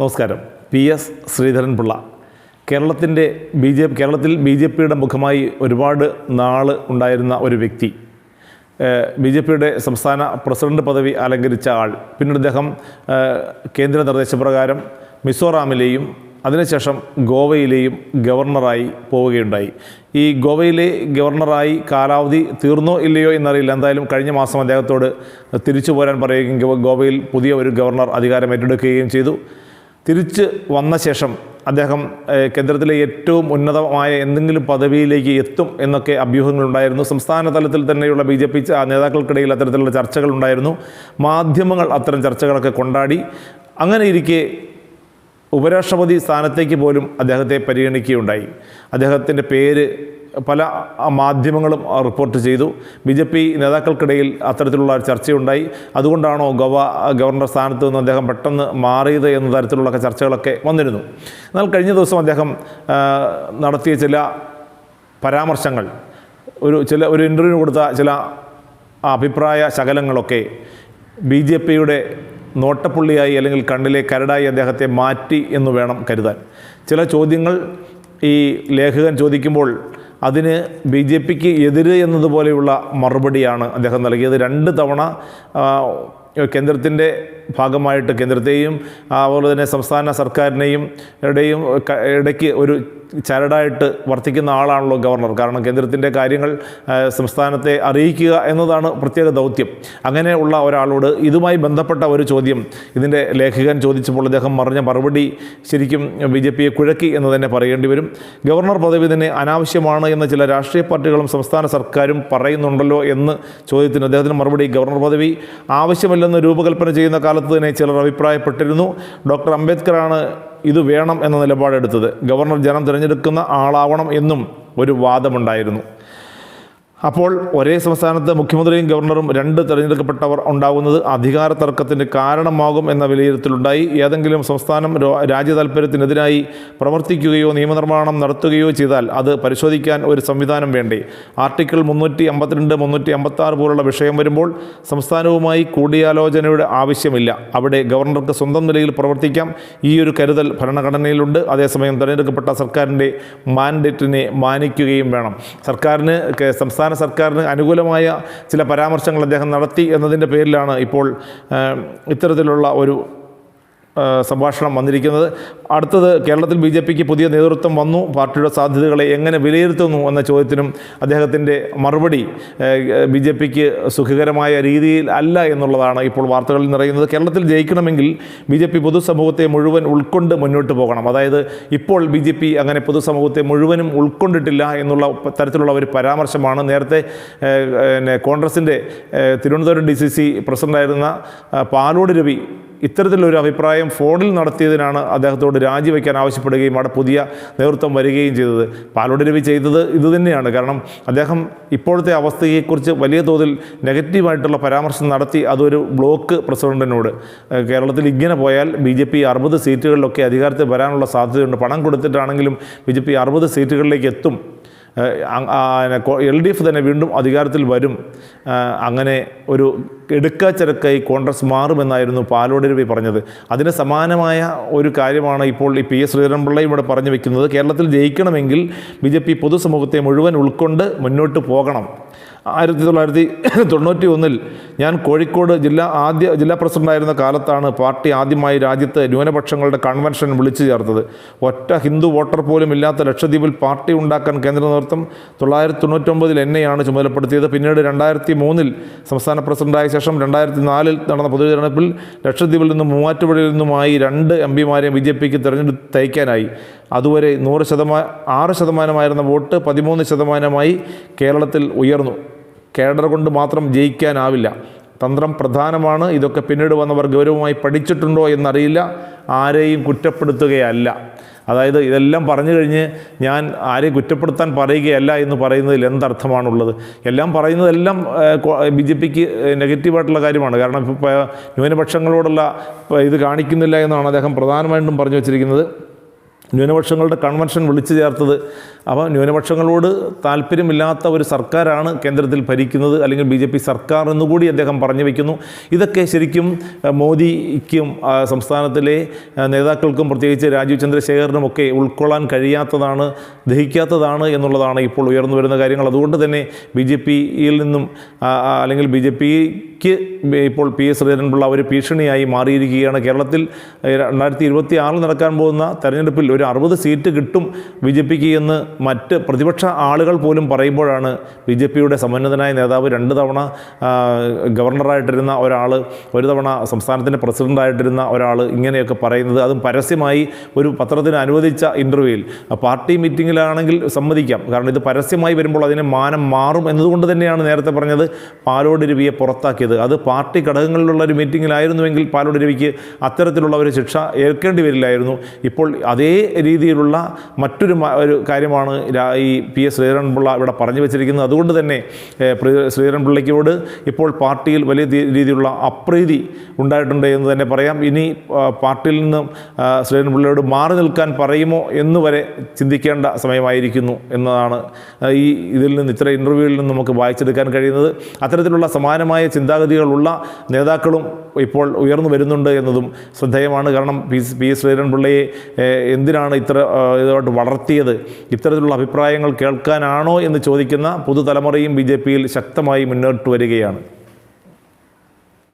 നമസ്കാരം. P S Sreedharanpillai. കേരളത്തിന്റെ B J കേരളത്തിൽ ബി ജെ പിയുടെ മുഖമായി ഒരുപാട് നാൾ ഉണ്ടായിരുന്ന ഒരു വ്യക്തി. ബി ജെ പിയുടെ സംസ്ഥാന പ്രസിഡന്റ് പദവി അലങ്കരിച്ച ആൾ. പിന്നീട് അദ്ദേഹം കേന്ദ്ര നിർദ്ദേശപ്രകാരം മിസോറാമിലെയും അതിനുശേഷം ഗോവയിലെയും ഗവർണറായി പോവുകയുണ്ടായി. ഈ ഗോവയിലെ ഗവർണറായി കാലാവധി തീർന്നോ ഇല്ലയോ എന്നറിയില്ല. എന്തായാലും കഴിഞ്ഞ മാസം അദ്ദേഹത്തോട് തിരിച്ചു പോരാൻ പറയുകയും ഗോവയിൽ പുതിയ ഒരു ഗവർണർ അധികാരം ഏറ്റെടുക്കുകയും ചെയ്തു. തിരിച്ച് വന്ന ശേഷം അദ്ദേഹം കേന്ദ്രത്തിലെ ഏറ്റവും ഉന്നതമായ എന്തെങ്കിലും പദവിയിലേക്ക് എത്തും എന്നൊക്കെ അഭ്യൂഹങ്ങളുണ്ടായിരുന്നു. സംസ്ഥാന തലത്തിൽ തന്നെയുള്ള ബി ജെ പി നേതാക്കൾക്കിടയിൽ അത്തരത്തിലുള്ള ചർച്ചകളുണ്ടായിരുന്നു. മാധ്യമങ്ങൾ അത്തരം ചർച്ചകളൊക്കെ കൊണ്ടാടി. അങ്ങനെ ഇരിക്കെ ഉപരാഷ്ട്രപതി സ്ഥാനത്തേക്ക് പോലും അദ്ദേഹത്തെ പരിഗണിക്കുകയുണ്ടായി. അദ്ദേഹത്തിന്റെ പേര് പല മാധ്യമങ്ങളും റിപ്പോർട്ട് ചെയ്തു. ബി ജെ പി നേതാക്കൾക്കിടയിൽ അത്തരത്തിലുള്ള ചർച്ചയുണ്ടായി. അതുകൊണ്ടാണോ ഗവ ഗവർണർ സ്ഥാനത്ത് നിന്ന് അദ്ദേഹം പെട്ടെന്ന് മാറിയത് എന്ന തരത്തിലുള്ള ചർച്ചകളൊക്കെ വന്നിരുന്നു. എന്നാൽ കഴിഞ്ഞ ദിവസം അദ്ദേഹം നടത്തിയ ചില പരാമർശങ്ങൾ ഒരു ചില ഒരു ഇന്റർവ്യൂ കൊടുത്ത ചില അഭിപ്രായ ശകലങ്ങളൊക്കെ ബി ജെ പിയുടെ നോട്ടപ്പുള്ളിയായി അല്ലെങ്കിൽ കണ്ണിലെ കരടായി അദ്ദേഹത്തെ മാറ്റി എന്ന് വേണം കരുതാൻ. ചില ചോദ്യങ്ങൾ ഈ ലേഖകൻ ചോദിക്കുമ്പോൾ അതിന് ബി ജെ പിക്ക് എതിര് എന്നതുപോലെയുള്ള മറുപടിയാണ് അദ്ദേഹം നൽകിയത്. രണ്ട് തവണ കേന്ദ്രത്തിന്റെ ഭാഗമായിട്ട് കേന്ദ്രത്തെയും അതുപോലെ തന്നെ സംസ്ഥാന സർക്കാരിനെയും ഇടയും ഇടയ്ക്ക് ഒരു ചരടായിട്ട് വർത്തിക്കുന്ന ആളാണല്ലോ ഗവർണർ. കാരണം കേന്ദ്രത്തിന്റെ കാര്യങ്ങൾ സംസ്ഥാനത്തെ അറിയിക്കുക എന്നതാണ് പ്രത്യേക ദൗത്യം. അങ്ങനെയുള്ള ഒരാളോട് ഇതുമായി ബന്ധപ്പെട്ട ഒരു ചോദ്യം ഇതിന്റെ ലേഖകൻ ചോദിച്ചപ്പോൾ അദ്ദേഹം പറഞ്ഞ മറുപടി ശരിക്കും ബി ജെ പിയെ കുഴക്കി എന്ന് തന്നെ പറയേണ്ടി വരും. ഗവർണർ പദവി തന്നെ അനാവശ്യമാണ് എന്ന് ചില രാഷ്ട്രീയ പാർട്ടികളും സംസ്ഥാന സർക്കാരും പറയുന്നുണ്ടല്ലോ എന്ന് ചോദ്യത്തിന് അദ്ദേഹത്തിന് മറുപടി ഗവർണർ പദവി ആവശ്യമില്ലെന്ന് രൂപകൽപ്പന ചെയ്യുന്ന കാലത്ത് തന്നെ ചിലർ അഭിപ്രായപ്പെട്ടിരുന്നു. ഡോക്ടർ അംബേദ്കറാണ് ഇത് വേണം എന്ന നിലപാടെടുത്തത്. ഗവർണർ ജനം തിരഞ്ഞെടുക്കുന്ന ആളാവണം എന്നും ഒരു വാദമുണ്ടായിരുന്നു. അപ്പോൾ ഒരേ സംസ്ഥാനത്ത് മുഖ്യമന്ത്രിയും ഗവർണറും രണ്ട് തിരഞ്ഞെടുക്കപ്പെട്ടവർ ഉണ്ടാകുന്നത് അധികാര തർക്കത്തിന് കാരണമാകും എന്ന വിലയിരുത്തലുണ്ടായി. ഏതെങ്കിലും സംസ്ഥാനം രാജ്യ താൽപ്പര്യത്തിനെതിരായി പ്രവർത്തിക്കുകയോ നിയമനിർമ്മാണം നടത്തുകയോ ചെയ്താൽ അത് പരിശോധിക്കാൻ ഒരു സംവിധാനം വേണ്ടേ? ആർട്ടിക്കിൾ മുന്നൂറ്റി അമ്പത്തിരണ്ട് മുന്നൂറ്റി അമ്പത്തി ആറ് പോലുള്ള വിഷയം വരുമ്പോൾ സംസ്ഥാനവുമായി കൂടിയാലോചനയുടെ ആവശ്യമില്ല. അവിടെ ഗവർണർക്ക് സ്വന്തം നിലയിൽ പ്രവർത്തിക്കാം. ഈ ഒരു കരുതൽ ഭരണഘടനയിലുണ്ട്. അതേസമയം തിരഞ്ഞെടുക്കപ്പെട്ട സർക്കാരിന്റെ മാൻഡേറ്റിനെ മാനിക്കുകയും വേണം. സർക്കാരിന് കേ- സംസ്ഥാന സർക്കാരിന് അനുകൂലമായ ചില പരാമർശങ്ങൾ അദ്ദേഹം നടത്തി എന്നതിന്റെ പേരിലാണ് ഇപ്പോൾ ഇത്തരത്തിലുള്ള ഒരു സംഭാഷണം വന്നിരിക്കുന്നത്. അടുത്തത് കേരളത്തിൽ ബി ജെ പിക്ക് പുതിയ നേതൃത്വം വന്നു. പാർട്ടിയുടെ സാധ്യതകളെ എങ്ങനെ വിലയിരുത്തുന്നു എന്ന ചോദ്യത്തിനും അദ്ദേഹത്തിന്റെ മറുപടി ബി ജെ പിക്ക് സുഖകരമായ രീതിയിൽ അല്ല എന്നുള്ളതാണ് ഇപ്പോൾ വാർത്തകളിൽ നിറയുന്നത്. കേരളത്തിൽ ജയിക്കണമെങ്കിൽ ബി ജെ പി പൊതുസമൂഹത്തെ മുഴുവൻ ഉൾക്കൊണ്ട് മുന്നോട്ട് പോകണം. അതായത് ഇപ്പോൾ ബി ജെ പി അങ്ങനെ പൊതുസമൂഹത്തെ മുഴുവനും ഉൾക്കൊണ്ടിട്ടില്ല എന്നുള്ള തരത്തിലുള്ള ഒരു പരാമർശമാണ്. നേരത്തെ കോൺഗ്രസിന്റെ തിരുവനന്തപുരം ഡി സി സി പ്രസിഡന്റായിരുന്ന പാലോട് രവി ഇത്തരത്തിലൊരു അഭിപ്രായം ഫോണിൽ നടത്തിയതിനാണ് അദ്ദേഹത്തോട് രാജിവെക്കാൻ ആവശ്യപ്പെടുകയും അവിടെ പുതിയ നേതൃത്വം വരികയും ചെയ്തത്. പാലോട് രവി ചെയ്തത് ഇതുതന്നെയാണ് കാരണം അദ്ദേഹം ഇപ്പോഴത്തെ അവസ്ഥയെക്കുറിച്ച് വലിയ തോതിൽ നെഗറ്റീവായിട്ടുള്ള പരാമർശം നടത്തി അതൊരു ബ്ലോക്ക് പ്രസിഡന്റിനോട്. കേരളത്തിൽ ഇങ്ങനെ പോയാൽ ബി ജെ പി അറുപത് സീറ്റുകളിലൊക്കെ അധികാരത്തിൽ വരാനുള്ള സാധ്യതയുണ്ട്. പണം കൊടുത്തിട്ടാണെങ്കിലും ബി ജെ പി അറുപത് സീറ്റുകളിലേക്ക് എത്തും. എൽ ഡി എഫ് തന്നെ വീണ്ടും അധികാരത്തിൽ വരും. അങ്ങനെ ഒരു എടുക്കാച്ചരക്കായി കോൺഗ്രസ് മാറുമെന്നായിരുന്നു പാലോട് രവി പറഞ്ഞത്. അതിന് സമാനമായ ഒരു കാര്യമാണ് ഇപ്പോൾ ഈ പി എസ് ശ്രീധരൻപിള്ളയും ഇവിടെ പറഞ്ഞു വെക്കുന്നത്. കേരളത്തിൽ ജയിക്കണമെങ്കിൽ ബി ജെ പി പൊതുസമൂഹത്തെ മുഴുവൻ ഉൾക്കൊണ്ട് മുന്നോട്ട് പോകണം. ആയിരത്തി തൊള്ളായിരത്തി തൊണ്ണൂറ്റി ഒന്നിൽ ഞാൻ കോഴിക്കോട് ജില്ലാ ആദ്യ ജില്ലാ പ്രസിഡന്റായിരുന്ന കാലത്താണ് പാർട്ടി ആദ്യമായി രാജ്യത്ത് ന്യൂനപക്ഷങ്ങളുടെ കൺവെൻഷൻ വിളിച്ചു ചേർത്തത്. ഒറ്റ ഹിന്ദു വോട്ടർ പോലും ഇല്ലാത്ത ലക്ഷദ്വീപിൽ പാർട്ടി ഉണ്ടാക്കാൻ കേന്ദ്ര നേതൃത്വം തൊള്ളായിരത്തി തൊണ്ണൂറ്റൊമ്പതിൽ എന്നെയാണ് ചുമതലപ്പെടുത്തിയത്. പിന്നീട് രണ്ടായിരത്തി മൂന്നിൽ സംസ്ഥാന പ്രസിഡന്റായ ശേഷം രണ്ടായിരത്തി നാലിൽ നടന്ന പൊതുതെരഞ്ഞെടുപ്പിൽ ലക്ഷദ്വീപിൽ നിന്നും മൂവാറ്റുപുഴയിൽ നിന്നുമായി രണ്ട് എം പിമാരെ ബി ജെ പിക്ക് തിരഞ്ഞെടുത്തയക്കാനായി അതുവരെ നൂറ് ശതമാനം ആറ് ശതമാനമായിരുന്ന വോട്ട് പതിമൂന്ന് ശതമാനമായി കേരളത്തിൽ ഉയർന്നു. കേഡർ കൊണ്ട് മാത്രം ജയിക്കാനാവില്ല. തന്ത്രം പ്രധാനമാണ്. ഇതൊക്കെ പിന്നീട് വന്നവർ ഗൗരവമായി പഠിച്ചിട്ടുണ്ടോ എന്നറിയില്ല. ആരെയും കുറ്റപ്പെടുത്തുകയല്ല. അതായത് ഇതെല്ലാം പറഞ്ഞു കഴിഞ്ഞ് ഞാൻ ആരെയും കുറ്റപ്പെടുത്താൻ പറയുകയല്ല എന്ന് പറയുന്നതിൽ എന്തർത്ഥമാണുള്ളത്? എല്ലാം പറയുന്നതെല്ലാം ബി ജെ പിക്ക് നെഗറ്റീവായിട്ടുള്ള കാര്യമാണ്. കാരണം ന്യൂനപക്ഷങ്ങളോടുള്ള ഇത് കാണിക്കുന്നില്ല എന്നാണ് അദ്ദേഹം പ്രധാനമായിട്ടും പറഞ്ഞു വച്ചിരിക്കുന്നത്. ന്യൂനപക്ഷങ്ങളുടെ കൺവെൻഷൻ വിളിച്ചു ചേർത്തത്. അപ്പോൾ ന്യൂനപക്ഷങ്ങളോട് താല്പര്യമില്ലാത്ത ഒരു സർക്കാരാണ് കേന്ദ്രത്തിൽ ഭരിക്കുന്നത്. അല്ലെങ്കിൽ ബി ജെ പി സർക്കാർ എന്നുകൂടി അദ്ദേഹം പറഞ്ഞു വയ്ക്കുന്നു ഇതൊക്കെ ശരിക്കും മോദിക്കും സംസ്ഥാനത്തിലെ നേതാക്കൾക്കും പ്രത്യേകിച്ച് രാജീവ് ചന്ദ്രശേഖരനും ഒക്കെ ഉൾക്കൊള്ളാൻ കഴിയാത്തതാണ് ദഹിക്കാത്തതാണ് എന്നുള്ളതാണ് ഇപ്പോൾ ഉയർന്നു വരുന്ന കാര്യങ്ങൾ. അതുകൊണ്ട് തന്നെ ബി ജെ പിയിൽ നിന്നും അല്ലെങ്കിൽ ബി ജെ പിക്ക് ഇപ്പോൾ പി എസ് ശ്രീധരൻപിള്ള ഒരു ഭീഷണിയായി മാറിയിരിക്കുകയാണ് കേരളത്തിൽ. രണ്ടായിരത്തി ഇരുപത്തി ആറിൽ നടക്കാൻ പോകുന്ന തെരഞ്ഞെടുപ്പിൽ ഒരു അറുപത് സീറ്റ് കിട്ടും ബി ജെ പിക്ക് എന്ന് മറ്റ് പ്രതിപക്ഷ ആളുകൾ പോലും പറയുമ്പോഴാണ് ബി ജെ പിയുടെ സമന്നതനായ നേതാവ് രണ്ട് തവണ ഗവർണറായിട്ടിരുന്ന ഒരാൾ ഒരു തവണ സംസ്ഥാനത്തിന്റെ പ്രസിഡന്റായിട്ടിരുന്ന ഒരാൾ ഇങ്ങനെയൊക്കെ പറയുന്നത് അതും പരസ്യമായി ഒരു പത്രത്തിന് അനുവദിച്ച ഇന്റർവ്യൂവിൽ. പാർട്ടി മീറ്റിങ്ങിലാണെങ്കിൽ സമ്മതിക്കാം. കാരണം ഇത് പരസ്യമായി വരുമ്പോൾ അതിന് മാനം മാറും എന്നതുകൊണ്ട് തന്നെയാണ് നേരത്തെ പറഞ്ഞത് പാലോട് രവിയെ പുറത്താക്കിയത്. അത് പാർട്ടി ഘടകങ്ങളിലുള്ള ഒരു മീറ്റിങ്ങിലായിരുന്നുവെങ്കിൽ പാലോട് രവിക്ക് അത്തരത്തിലുള്ള ഒരു ശിക്ഷ ഏൽക്കേണ്ടി വരില്ലായിരുന്നു. ഇപ്പോൾ അതേ രീതിയിലുള്ള മറ്റൊരു ഒരു കാര്യമാണ് ഈ പി എസ് ശ്രീധരൻപിള്ള ഇവിടെ പറഞ്ഞു വെച്ചിരിക്കുന്നത്. അതുകൊണ്ട് തന്നെ ശ്രീധരൻപിള്ളയ്ക്കോട് ഇപ്പോൾ പാർട്ടിയിൽ വലിയ രീതിയിലുള്ള അപ്രീതി ഉണ്ടായിട്ടുണ്ട് എന്ന് തന്നെ പറയാം. ഇനി പാർട്ടിയിൽ നിന്നും ശ്രീധരൻപിള്ളയോട് മാറി നിൽക്കാൻ പറയുമോ എന്ന് വരെ ചിന്തിക്കേണ്ട സമയമായിരിക്കുന്നു എന്നതാണ് ഈ ഇതിൽ നിന്ന് ഇത്ര ഇന്റർവ്യൂവിൽ നിന്ന് നമുക്ക് വായിച്ചെടുക്കാൻ കഴിയുന്നത്. അത്തരത്തിലുള്ള സമാനമായ ചിന്താഗതികളുള്ള നേതാക്കളും ഇപ്പോൾ ഉയർന്നു വരുന്നുണ്ട് എന്നതും ശ്രദ്ധേയമാണ്. കാരണം പി പി എസ് ശ്രീധരൻപിള്ളയെ ഏഹ്, എന്തിനാണ് ഇത്ര ഇതുമായിട്ട് വളർത്തിയത്? ഇത്തരത്തിലുള്ള അഭിപ്രായങ്ങൾ കേൾക്കാനാണോ എന്ന് ചോദിക്കുന്ന പുതുതലമുറയും ബി ശക്തമായി മുന്നോട്ട് വരികയാണ്.